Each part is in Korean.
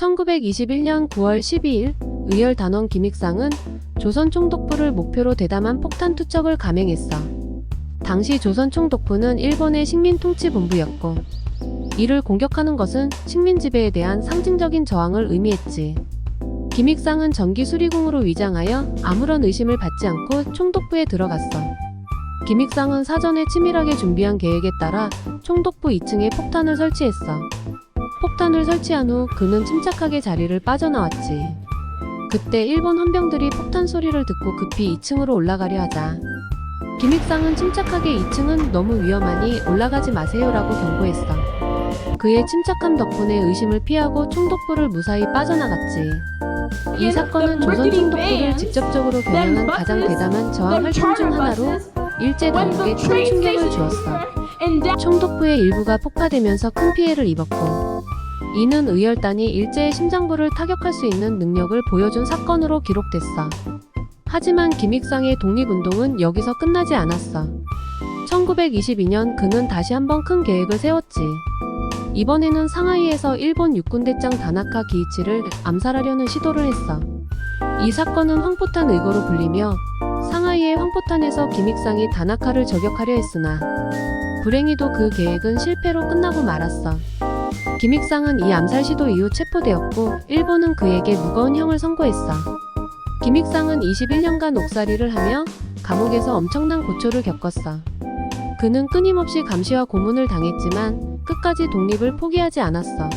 1921년 9월 12일 의열 단원 김익상은 조선 총독부를 목표로 대담한 폭탄 투척을 감행했어. 당시 조선 총독부는 일본의 식민 통치 본부였고 이를 공격하는 것은 식민 지배에 대한 상징적인 저항을 의미했지. 김익상은 전기 수리공으로 위장하여 아무런 의심을 받지 않고 총독부에 들어갔어. 김익상은 사전에 치밀하게 준비한 계획에 따라 총독부 2층에 폭탄을 설치했어. 폭탄을 설치한 후 그는 침착하게 자리를 빠져나왔지. 그때 일본 헌병들이 폭탄 소리를 듣고 급히 2층으로 올라가려 하자. 김익상은 침착하게 2층은 너무 위험하니 올라가지 마세요라고 경고했어. 그의 침착함 덕분에 의심을 피하고 총독부를 무사히 빠져나갔지. 이 사건은 조선 총독부를 직접적으로 겨냥한 가장 대담한 저항 활동 중 하나로 일제 당국에 큰 충격을 주었어. 총독부의 일부가 폭파되면서 큰 피해를 입었고 이는 의열단이 일제의 심장부를 타격할 수 있는 능력을 보여준 사건으로 기록됐어. 하지만 김익상의 독립운동은 여기서 끝나지 않았어. 1922년 그는 다시 한번 큰 계획을 세웠지. 이번에는 상하이에서 일본 육군대장 다나카 기이치를 암살하려는 시도를 했어. 이 사건은 황포탄 의거로 불리며 상하이의 황포탄에서 김익상이 다나카를 저격하려 했으나 불행히도 그 계획은 실패로 끝나고 말았어. 김익상은 이 암살 시도 이후 체포되었고 일본은 그에게 무거운 형을 선고했어. 김익상은 21년간 옥살이를 하며 감옥에서 엄청난 고초를 겪었어. 그는 끊임없이 감시와 고문을 당했지만 끝까지 독립을 포기하지 않았어.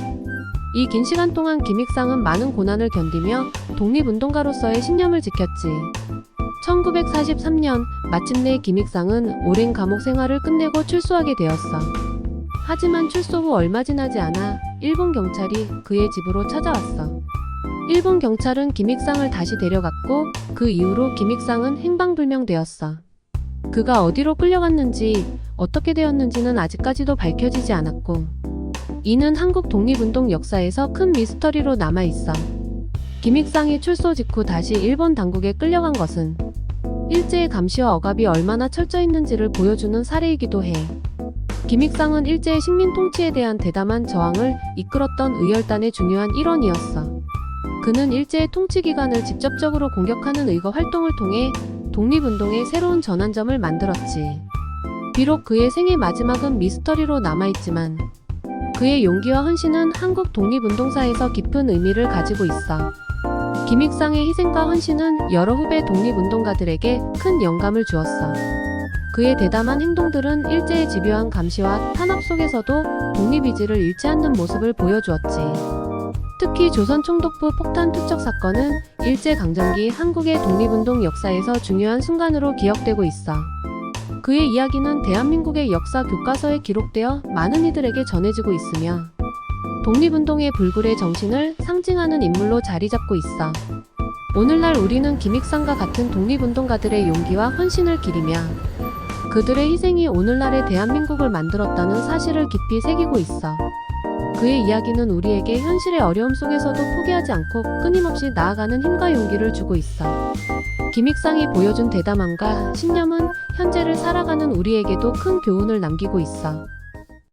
이 긴 시간 동안 김익상은 많은 고난을 견디며 독립운동가로서의 신념을 지켰지. 1943년 마침내 김익상은 오랜 감옥 생활을 끝내고 출소하게 되었어. 하지만 출소 후 얼마 지나지 않아 일본 경찰이 그의 집으로 찾아왔어. 일본 경찰은 김익상을 다시 데려갔고 그 이후로 김익상은 행방불명되었어. 그가 어디로 끌려갔는지 어떻게 되었는지는 아직까지도 밝혀지지 않았고 이는 한국 독립운동 역사에서 큰 미스터리로 남아 있어. 김익상이 출소 직후 다시 일본 당국에 끌려간 것은 일제의 감시와 억압이 얼마나 철저했는지를 보여주는 사례이기도 해. 김익상은 일제의 식민 통치에 대한 대담한 저항을 이끌었던 의열단의 중요한 일원이었어. 그는 일제의 통치 기관을 직접적으로 공격하는 의거 활동을 통해 독립운동의 새로운 전환점을 만들었지. 비록 그의 생애 마지막은 미스터리로 남아있지만 그의 용기와 헌신은 한국 독립운동사에서 깊은 의미를 가지고 있어. 김익상의 희생과 헌신은 여러 후배 독립운동가들에게 큰 영감을 주었어. 그의 대담한 행동들은 일제의 집요한 감시와 탄압 속에서도 독립의지를 잃지 않는 모습을 보여주었지. 특히 조선 총독부 폭탄 투척 사건은 일제 강점기 한국의 독립운동 역사에서 중요한 순간으로 기억되고 있어. 그의 이야기는 대한민국의 역사 교과서에 기록되어 많은 이들에게 전해지고 있으며 독립운동의 불굴의 정신을 상징하는 인물로 자리 잡고 있어. 오늘날 우리는 김익상과 같은 독립운동가들의 용기와 헌신을 기리며 그들의 희생이 오늘날의 대한민국을 만들었다는 사실을 깊이 새기고 있어. 그의 이야기는 우리에게 현실의 어려움 속에서도 포기하지 않고 끊임없이 나아가는 힘과 용기를 주고 있어. 김익상이 보여준 대담함과 신념은 현재를 살아가는 우리에게도 큰 교훈을 남기고 있어.